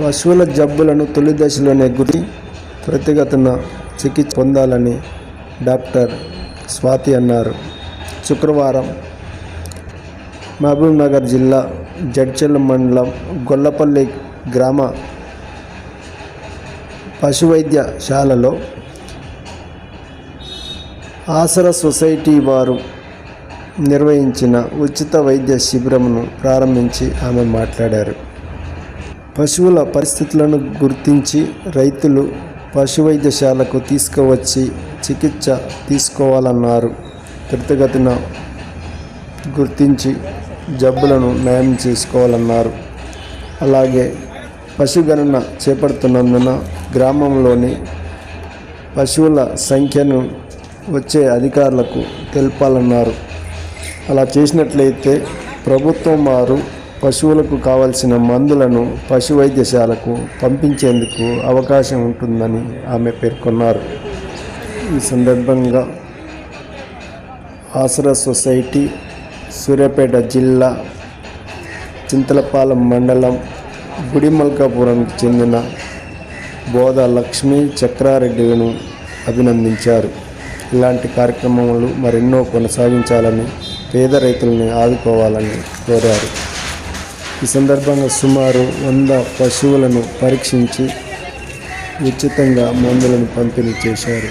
పశువుల జబ్బులను తొలి దశలోనే గురి ప్రతిగతన చికిత్స పొందాలని డాక్టర్ స్వాతి అన్నారు. శుక్రవారం మహబూబ్నగర్ జిల్లా జడ్చెల్ల మండలం గొల్లపల్లి గ్రామ పశు వైద్యశాలలో ఆసర సొసైటీ వారు నిర్వహించిన ఉచిత వైద్య శిబిరమును ప్రారంభించి ఆమె మాట్లాడారు. పశువుల పరిస్థితులను గుర్తించి రైతులు పశు వైద్యశాలకు తీసుకువచ్చి చికిత్స తీసుకోవాలన్నారు. త్వరితగతిన గుర్తించి జబ్బులను నయం చేసుకోవాలన్నారు. అలాగే పశుగణన చేపడుతున్నందున గ్రామంలోని పశువుల సంఖ్యను వచ్చే అధికారులకు తెలపాలన్నారు. అలా చేసినట్లయితే ప్రభుత్వం వారు పశువులకు కావలసిన మందులను పశు వైద్యశాలకు పంపించేందుకు అవకాశం ఉంటుందని ఆమె పేర్కొన్నారు. ఈ సందర్భంగా ఆసరా సొసైటీ సూర్యాపేట జిల్లా చింతలపాలెం మండలం గుడిమల్కాపురంకు చెందిన బోధ లక్ష్మీ చక్రారెడ్డిలను అభినందించారు. ఇలాంటి కార్యక్రమాలు మరెన్నో కొనసాగించాలని పేద రైతులను ఆదుకోవాలని కోరారు. ఈ సందర్భంగా సుమారు వంద పశువులను పరీక్షించి ఉచితంగా మందులను పంపిణీ చేశారు.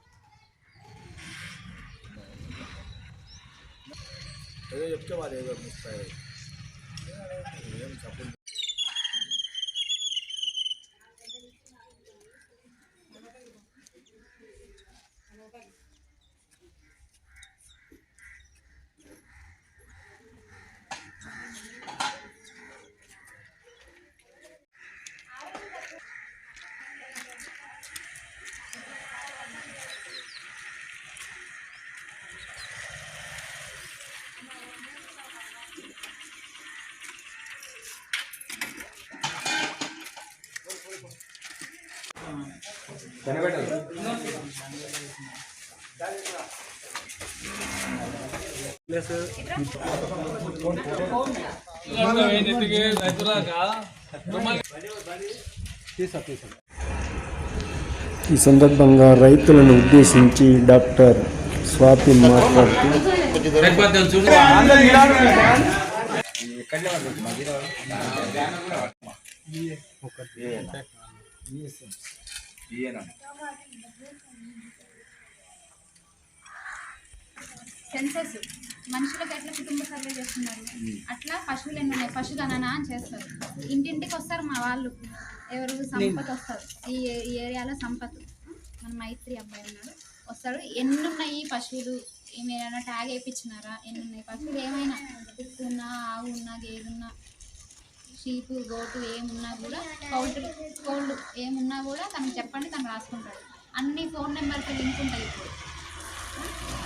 చెప్పుకోవాలి ఏం చెప్పండి ఈ సందర్భంగా రైతులను ఉద్దేశించి డాక్టర్ స్వాతి మాట్లాడుతూ సెన్సెస్ మనుషులకు ఎట్లా కుటుంబ సర్వే చేస్తున్నారు? అట్లా పశువులు ఎన్ని ఉన్నాయి? పశు గణన అని చేస్తారు. ఇంటింటికి వస్తారు మా వాళ్ళు. ఎవరు సంపత్ వస్తారు. ఈ ఏరియాలో సంపత్ మన మైత్రి అబ్బాయి ఉన్నాడు. వస్తాడు. ఎన్ని ఉన్నాయి పశువులు? ఏమైనా ట్యాగ్ వేయించినారా? ఎన్ని ఉన్నాయి పశువులు ఏమైనా? ఉన్నా ఆవు ఉన్నా గేదె ఉన్నా షీపు గోటు ఏమున్నా కూడా పౌల్ట్రీ కోల్డ్ ఏమున్నా కూడా తనకు చెప్పండి తను రాసుకుంటాడు. అన్ని ఫోన్ నెంబర్కి లింక్ ఉంటాయి ఇప్పుడు.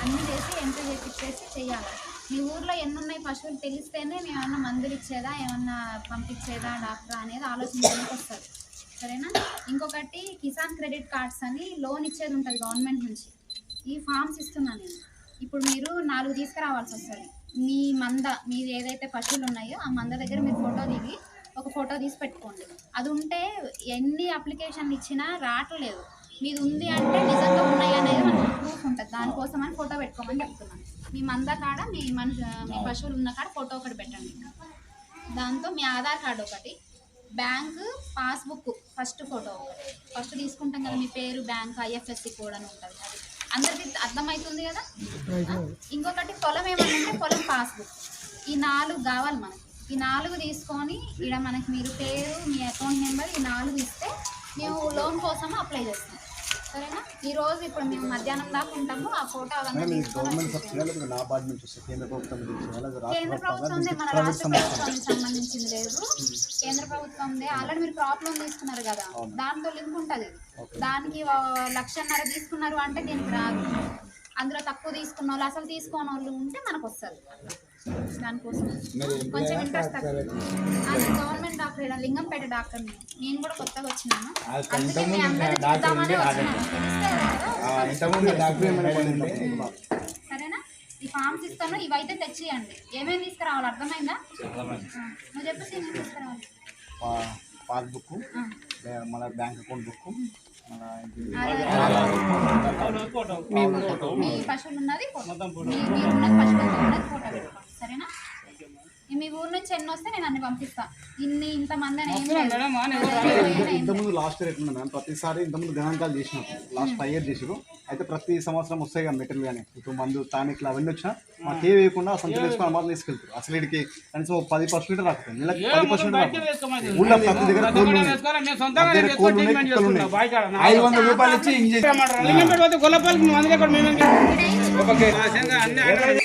అన్ని చేసి ఎంత చేపించేసి చెయ్యాలి మీ ఊర్లో ఎన్ని ఉన్నాయి పశువులు తెలిస్తేనే మేము ఏమన్నా మందులు ఇచ్చేదా ఏమన్నా పంపించేదా డాక్టర్ అనేది ఆలోచించడానికి వస్తారు సరేనా? ఇంకొకటి కిసాన్ క్రెడిట్ కార్డ్స్ అని లోన్ ఇచ్చేది ఉంటుంది గవర్నమెంట్ నుంచి. ఈ ఫామ్స్ ఇస్తున్నాను నేను. ఇప్పుడు మీరు నాలుగు తీసుకురావాల్సి వస్తుంది. మీ మంద మీరు ఏదైతే పశువులు ఉన్నాయో ఆ మంద దగ్గర మీరు ఫోటో దిగి ఒక ఫోటో తీసి పెట్టుకోండి. అది ఉంటే ఎన్ని అప్లికేషన్లు ఇచ్చినా రావట్లేదు. మీది ఉంది అంటే నిజంగా ఉన్నాయి అనేది మనకు ప్రూఫ్ ఉంటుంది. దానికోసం అని ఫోటో పెట్టుకోమని చెప్తున్నాను. మీ మంద కాడ మీ మన మీ పశువులు ఉన్న కాడ ఫోటో ఒకటి పెట్టండి. దాంతో మీ ఆధార్ కార్డు ఒకటి బ్యాంక్ పాస్బుక్ ఫస్ట్ ఫోటో ఒకటి. ఫస్ట్ తీసుకుంటాం కదా మీ పేరు బ్యాంక్ ఐఎఫ్ఎస్సి కోడ్ అని ఉంటుంది. అది అందరికి అర్థమవుతుంది కదా? ఇంకొకటి పొలం ఏమన్నా ఉంటే పొలం పాస్బుక్. ఈ నాలుగు కావాలి మనకి. ఈ నాలుగు తీసుకొని ఇక్కడ మనకి మీరు పేరు మీ అకౌంట్ నెంబర్ ఈ నాలుగు ఇస్తే మేము లోన్ కోసం అప్లై చేస్తాం. సరేనా? ఈ రోజు ఇప్పుడు మేము మధ్యాహ్నం దాకా ఉంటాము. ఆ ఫోటో తీసుకొని గవర్నమెంట్ నుంచి కేంద్ర ప్రభుత్వం నుంచి వస్తుందా? లేదా రాష్ట్ర కేంద్ర ప్రభుత్వం ప్రభుత్వం మన రాష్ట్ర ప్రభుత్వానికి సంబంధించింది లేదు. కేంద్ర ప్రభుత్వం ఆల్రెడీ మీరు క్రాప్ లోన్ తీసుకున్నారు కదా. దాంతో లింక్ ఉంటుంది దానికి లక్షన్నర తీసుకున్నారు అంటే దీనికి రాదు. అందులో తక్కువ తీసుకున్న వాళ్ళు అసలు తీసుకోని వాళ్ళు ఉంటే మనకు వస్తుంది. దానికోసం. కొంచెం ఇంట్రెస్ట్ గవర్నమెంట్ డాక్టర్ ఈడ లింగంపేట డాక్టర్ నేను. కూడా కొత్తగా వచ్చినాను. అందుకే మీ అందరిని చూద్దామని వచ్చినాను. తెలుస్తుంది కదా సరేనా? ఈ ఫామ్స్ ఇస్తాను ఇవైతే తెచ్చియండి. ఏమేమి తీసుకురావాలి? అర్థమైందా? నువ్వు చెప్పేసి ఏమేమి తీసుకురావాలి? పాస్బుక్ మన బ్యాంక్ అకౌంట్ బుక్ మీ పశువులు ఉన్నది ఫోటో నుంచి ఎన్ని వస్తే నేను అన్ని పంపిస్తా. ఇన్ని ఇంతమంది అని ఏం లేదు. ఇంతకుముందు లాస్ట్ ఇయర్ ఎట్లుంది మ్యామ్ ప్రతిసారి ఇంతకుముందు గణాంకాలు చేసినాం. లాస్ట్ ఫైవ్ ఇయర్ చేసారు అయితే ప్రతి సంవత్సరం వస్తాయి కదా మెటీరియల్ కానీ. ఇప్పుడు మందు టానిక్లు అవన్నీ వచ్చినా మాకు ఏ వేయకుండా సంత వేసుకొని మాత్రం తీసుకెళ్తారు. అసలు వీడికి కనీసం ఒక పది పర్సెంట్ రాకపోయింది. నెలకి పది పర్సెంట్ రాకపోయింది. ఊళ్ళో ప్రతి దగ్గర కోళ్ళు ఉన్నాయి. ప్రతి దగ్గర కోళ్ళు ఉన్నాయి కుక్కలు ఉన్నాయి. ఐదు వందల రూపాయలు ఇచ్చి ఇంజెక్షన్. మేము అన్ని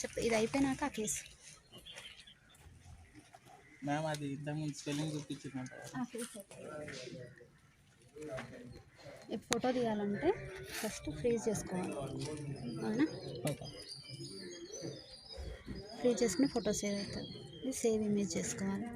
చెప్పు ఇది అయిపోయినాక ఆ కేసు. మ్యామ్ అది ఇంతకుముందు స్పెల్లింగ్ చూపించిందంట. ఈ ఫోటో తీయాలంటే ఫస్ట్ ఫ్రీజ్ చేసుకోవాలి. అవునా? ఫ్రీజ్ చేసుకుని ఫోటో సేవ్ అవుతుంది. ఇది సేవ్ ఇమేజ్ చేసుకోవాలి.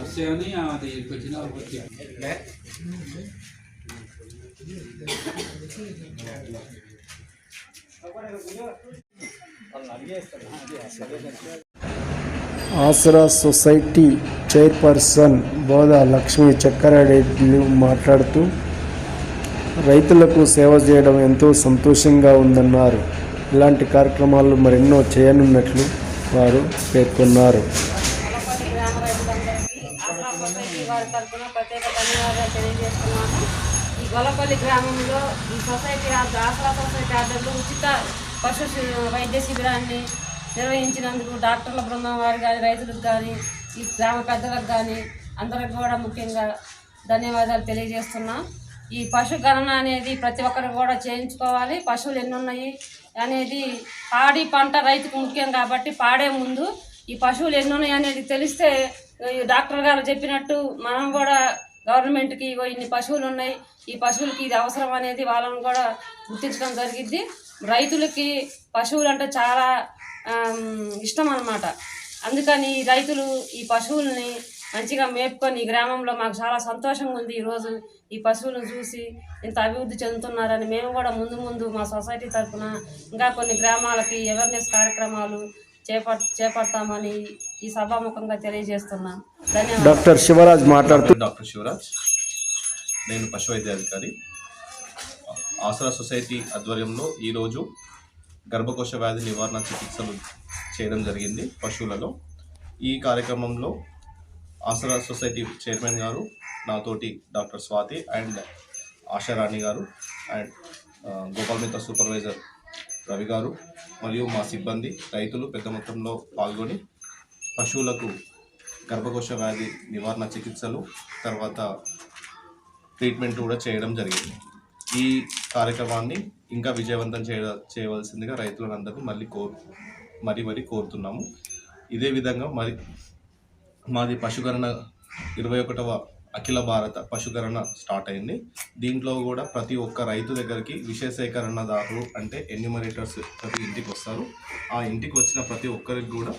వస్తాయని అది వచ్చిన ఆసరా సొసైటీ చైర్పర్సన్ బోధ లక్ష్మి చక్రారెడ్డి మాట్లాడుతూ రైతులకు సేవ చేయడం ఎంతో సంతోషంగా ఉందన్నారు. ఇలాంటి కార్యక్రమాలు మరెన్నో చేయనున్నట్లు వారు పేర్కొన్నారు. తరఫున ప్రత్యేక ధన్యవాదాలు తెలియజేస్తున్నాను. ఈ గొల్లపల్లి గ్రామంలో ఈ సొసైటీ ఆసరా సొసైటీ ఆర్డర్లో ఉచిత పశు వైద్య శిబిరాన్ని నిర్వహించినందుకు డాక్టర్ల బృందం వారి కానీ రైతులకు కానీ ఈ గ్రామ పెద్దలకు కానీ అందరికి కూడా ముఖ్యంగా ధన్యవాదాలు తెలియజేస్తున్నాం. ఈ పశు గణన అనేది ప్రతి ఒక్కరు కూడా చేయించుకోవాలి. పశువులు ఎన్నున్నాయి అనేది పాడి పంట రైతుకు ముఖ్యం కాబట్టి పాడే ముందు ఈ పశువులు ఎన్నున్నాయి అనేది తెలిస్తే డాక్టర్ గారు చెప్పినట్టు మనం కూడా గవర్నమెంట్కి ఇగో ఇన్ని పశువులు ఉన్నాయి. ఈ పశువులకి ఇది అవసరం అనేది వాళ్ళని కూడా గుర్తించడం జరిగిద్ది రైతులకి పశువులు అంటే చాలా ఇష్టం అన్నమాట. అందుకని రైతులు ఈ పశువుల్ని మంచిగా మేపుకొని ఈ గ్రామంలో మాకు చాలా సంతోషంగా ఉంది ఈరోజు ఈ పశువులను చూసి ఇంత అభివృద్ధి చెందుతున్నారని మేము కూడా ముందు ముందు మా సొసైటీ తరఫున ఇంకా కొన్ని గ్రామాలకి అవేర్నెస్ కార్యక్రమాలు చేపట్ చేపడతామని ఈ సభాముఖంగా తెలియజేస్తున్నాం. ధన్యవాదాలు. డాక్టర్ శివరాజ్ మాట్లాడుతూ డాక్టర్ శివరాజ్ నేను పశు వైద్యాధికారి ఆసరా సొసైటీ ఆధ్వర్యంలో ఈరోజు గర్భకోశ వ్యాధి నివారణ చికిత్సలు చేయడం జరిగింది పశువులలో. ఈ కార్యక్రమంలో ఆసరా సొసైటీ చైర్మన్ గారు నాతోటి డాక్టర్ స్వాతి అండ్ ఆశారాణి గారు అండ్ గోపాల్ మిత్ర సూపర్వైజర్ రవి గారు మరియు మా సిబ్బంది రైతులు పెద్ద మొత్తంలో పాల్గొని పశువులకు గర్భకోశ వ్యాధి నివారణ చికిత్సలు తర్వాత ట్రీట్మెంట్ కూడా చేయడం జరిగింది. ఈ కార్యక్రమాన్ని ఇంకా విజయవంతం చేయ చేయవలసిందిగా రైతులందరినీ మళ్ళీ కోరు మరీ మరీ కోరుతున్నాము. ఇదే విధంగా మరి మాది పశుగణన ఇరవై ఒకటవ అఖిల భారత పశుకరణ స్టార్ట్ అయింది. దీంట్లో కూడా ప్రతి ఒక్క రైతు దగ్గరికి విషయ అంటే ఎన్యూమరేటర్స్ ప్రతి ఇంటికి వస్తారు. ఆ ఇంటికి వచ్చిన ప్రతి ఒక్కరికి కూడా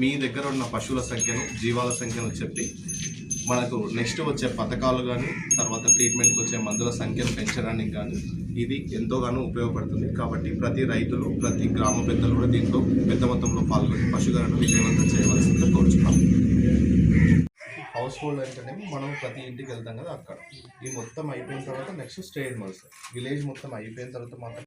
మీ దగ్గర ఉన్న పశువుల సంఖ్యను జీవాల సంఖ్యను చెప్పి మనకు నెక్స్ట్ వచ్చే పథకాలు కానీ తర్వాత ట్రీట్మెంట్కి వచ్చే మందుల సంఖ్యను పెంచడానికి కానీ ఇది ఎంతోగానో ఉపయోగపడుతుంది. కాబట్టి ప్రతి రైతులు ప్రతి గ్రామ పెద్దలు కూడా దీంట్లో పెద్ద మొత్తంలో పాల్గొని పశుగణను విజయవంతం చేయవలసిందిగా కోరుచున్నాం. హౌస్ హోల్డ్ అంటేనేమో మనం ప్రతి ఇంటికి వెళ్తాం కదా అక్కడ. ఈ మొత్తం అయిపోయిన తర్వాత నెక్స్ట్ స్టేట్ మల్స్ విలేజ్ మొత్తం అయిపోయిన తర్వాత మాత్రం